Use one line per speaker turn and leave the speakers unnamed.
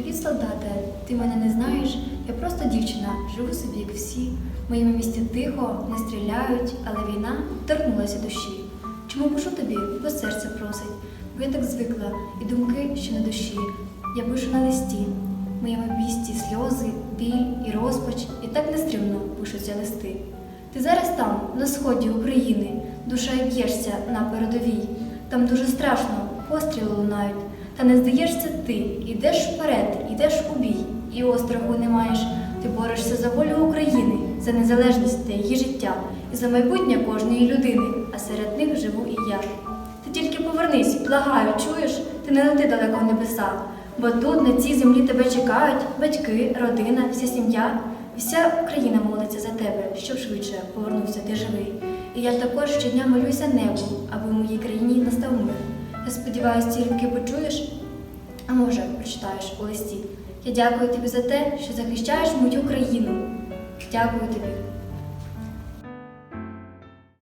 Привіт, солдате. Ти мене не знаєш? Я просто дівчина, живу собі, як всі. В моєму місті тихо, не стріляють, але війна торкнулася душі. Чому пишу тобі, бо серце просить, бо я так звикла, і думки, що на душі. Я пишу на листі. В моєму місті сльози, біль і розпач, і так нестримно пишуться листи. Ти зараз там, на сході України, душа і б'єшся на передовій. Там дуже страшно, постріли лунають. Та не здаєшся ти, ідеш вперед, ідеш у бій, і остраху не маєш. Ти борешся за волю України, за незалежність та її життя, і за майбутнє кожної людини, а серед них живу і я. Ти тільки повернись, благаю, чуєш, ти не лети далеко в небеса, бо тут, на цій землі, тебе чекають батьки, родина, вся сім'я. Вся Україна молиться за тебе, щоб швидше повернувся ти живий. І я також щодня молюся небу, аби в моїй країні настав мир. Я сподіваюся, ці рідки почуєш, а може, прочитаєш у листі. Я дякую тобі за те, що захищаєш мою країну. Дякую тобі,